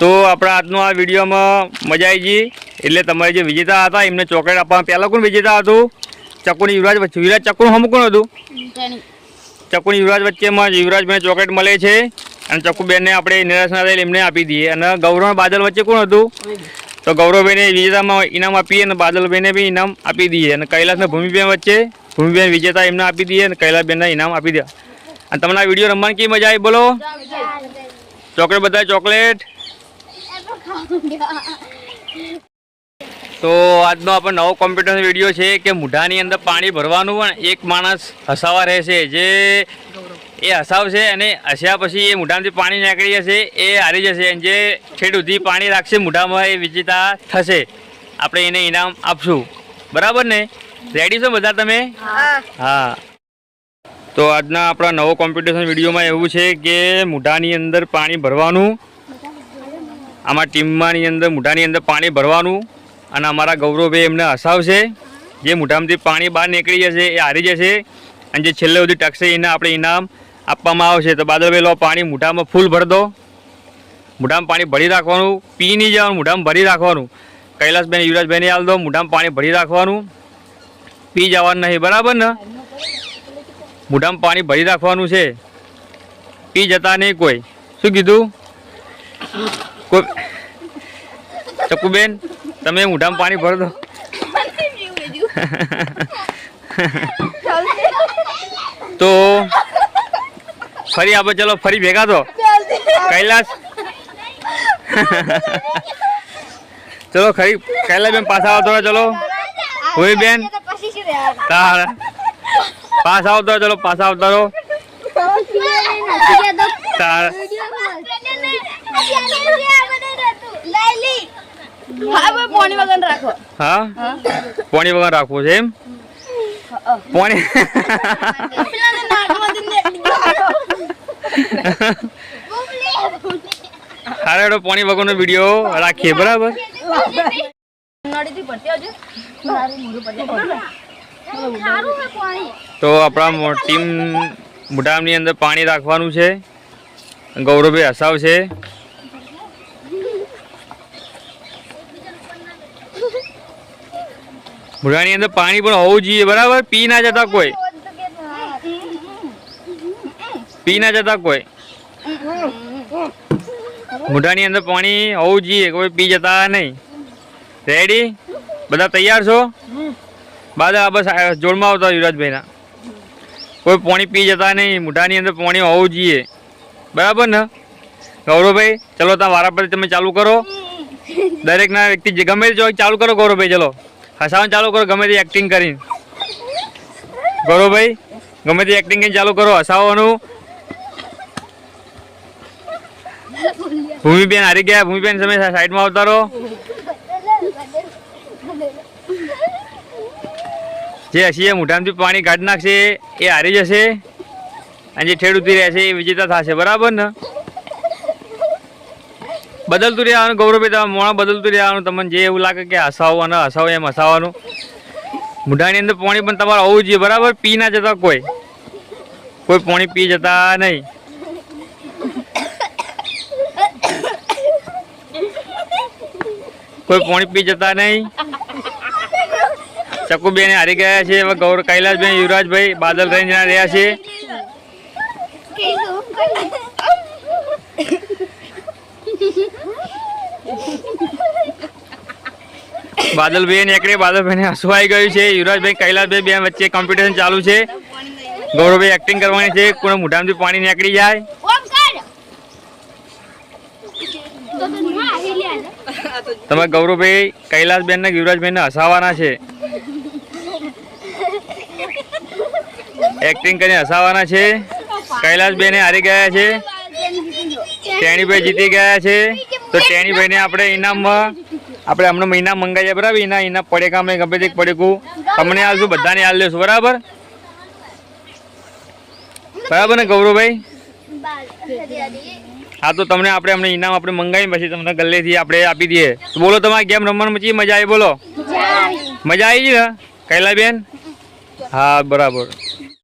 તો આપણા આજનો આ વિડીયોમાં મજા આવી ગઈ. એટલે તમારે જે વિજેતા હતા એમને ચોકલેટ આપવા પહેલાં કોણ વિજેતા હતું? ચકુની યુવરાજ વચ્ચે. યુવરાજ ચકુનું હમ કોણ હતું? ચકુની યુવરાજ વચ્ચેમાં યુવરાજભાઈને ચોકલેટ મળે છે. અને ચકુબેનને આપણે નિરાશના થયેલ એમને આપી દઈએ. અને ગૌરવ બાદલ વચ્ચે કોણ હતું? તો ગૌરવભાઈને વિજેતામાં ઇનામ આપીએ અને બાદલભાઈને બી ઇનામ આપી દઈએ. અને કૈલાસને ભૂમિબેન વચ્ચે ભૂમિબેન વિજેતા એમને આપી દઈએ અને કૈલાસબેનને ઇનામ આપી દે. અને તમને આ વીડિયો રમવાની કેવી મજા આવી બોલો? ચોકલેટ બધા ચોકલેટ. તો આજનો આપણો નવો કોમ્પ્યુટર વીડિયો છે કે મૂઢાની અંદર પાણી ભરવાનું પણ એક માણસ હસાવા રહેશે જે એ હસાવશે અને હસ્યા પછી એ મૂઢામાંથી પાણી નીકળી જશે એ હારી જશે અને જે છેડ સુધી પાણી રાખશે મૂઢામાં એ વિજેતા થશે. આપણે એને ઇનામ આપશું. બરાબર ને? રેડી છો બધા તમે? હા. તો આજના આપણા નવો કોમ્પિટિશન વિડીયોમાં એવું છે કે મૂઢાની અંદર પાણી ભરવાનું આમાં ટીમમાંની અંદર મૂઢાની અંદર પાણી ભરવાનું અને અમારા ગૌરવભાઈ એમને હસાવશે. જે મૂઢામાંથી પાણી બહાર નીકળી જશે, એ હારી જશે. અને જે છેલ્લે સુધી ટકશે, એને આપણે ઇનામ આપવામાં આવશે. તો બાદલભાઈ, લો, પાણી મૂઢામાં ફૂલ ભર દો. મૂઢામાં પાણી ભરી રાખવાનું. પી નહીં જવાનું મૂઢામાં ભરી રાખવાનું. કૈલાસબેન યુવરાજભાઈને હાલ દો મૂઢામાં પાણી ભરી રાખવાનું. પી જવાનું નહીં, બરાબર ને? મૂઢામાં પાણી ભરી રાખવાનું છે. પી જતા નહીં કોઈ. શું કીધું? ચકુબેન તમે મૂઢામાં પાણી ભરો દો. તો ફરી આપણે ચલો ફરી ભેગા તો કૈલાસ. ચલો ખરી કૈલાસ બેન પાછા આવતો રહો ચલો. હોય બેન તાર પાસ આવતો ચલો પાછા આવતા રહો. તાર. પોણી વગર હા? પોણી વગર રાખવું છે એમ? પોણી હારે હેડો, પોણી વગરનો વીડિયો રાખીએ, બરાબર? તો આપણા ટીમ મોઢામની અંદર પાણી રાખવાનું છે. ગૌરવભાઈ હસાવશે. મોઢાની અંદર પાણી પણ હોવું જોઈએ, બરાબર? પી ના જતા કોઈ. પી ના જતા કોઈ. મોઢાની અંદર પાણી હોવું જોઈએ, કોઈ પી જતા નહીં. રેડી બધા તૈયાર છો? બાદ બસ જોડમાં આવતા યુવરાજભાઈના. કોઈ પાણી પી જતા નહીં મોઢાની અંદર પાણી હોવું જોઈએ. બરાબર ને? ગૌરવભાઈ, ચલો ત્યાં વારા પર તમે ચાલુ કરો. દરેકના વ્યક્તિ ગમે તે ચાલુ કરો ગૌરવભાઈ, ચલો. હસાવાનું ચાલુ કરો, ગમે તે એક્ટિંગ કરીને. ગૌરવભાઈ ગમે તે એક્ટિંગ કરીને ચાલુ કરો હસાવવાનું ભૂમિબેન હારી ગયા, ભૂમિબેન તમે સાઈડમાં આવતા રહો. જે હસીએ, મોઢામાંથી પાણી કાઢી નાખશે, એ હારી જશે. અને જે ઠેડ ઉતરી રહેશે એ વિજેતા થશે, બરાબર ને? બદલતું રહેવાનું ગૌરવભાઈ તમે મોણા બદલતું રહેવાનું, તમને જે એવું લાગે કે હસાવો અને હસાવો એમ હસાવવાનું. મૂઢાની અંદર પાણી પણ તમારે હોવું જોઈએ, બરાબર? પી ના જતા કોઈ. કોઈ પાણી પી જતા નહીં. કોઈ પાણી પી જતા નહીં. ચકુબેન હારી ગયા છે, હવે ગૌર કૈલાસબેન, યુવરાજભાઈ, બાદલ રેન્જના રહ્યા છે. બાદલભાઈ એકડે બાદલભાઈને હસવું આવી ગયું છે. યુવરાજભાઈ કૈલાસભાઈ બે વચ્ચે કોમ્પિટિશન ચાલુ છે. ગૌરવભાઈ એક્ટિંગ કરવાની છે. કોઈને મોઢામાંથી પાણી નીકળી જાય? તમે ગૌરવભાઈ કૈલાસબેન ને યુવરાજબેન ને હસાવાના છે. એક્ટિંગ કરીને હસાવાના છે. કૈલાસબેન હારી ગયા છે. ટેણીભાઈ જીતી ગયા છે. તો ટેણીભાઈને આપણે ઇનામમાં આપણે હમણાં મહિના મંગાવીએ બરાબર એના એના પડેકા અમે ગમે તે પડેકું તમને આલશું બધાને આલ દેશું બરાબર? બરાબર ને ગૌરવભાઈ? હા તો તમને આપણે અમને ઇનામ આપણે મંગાવી પછી તમને ગલ્લેથી આપણે આપી દઈએ. બોલો તમારે ગેમ રમવાનું પછી મજા આવી બોલો? મજા આવી ગઈ ને? કૈલાબેન? હા બરાબર.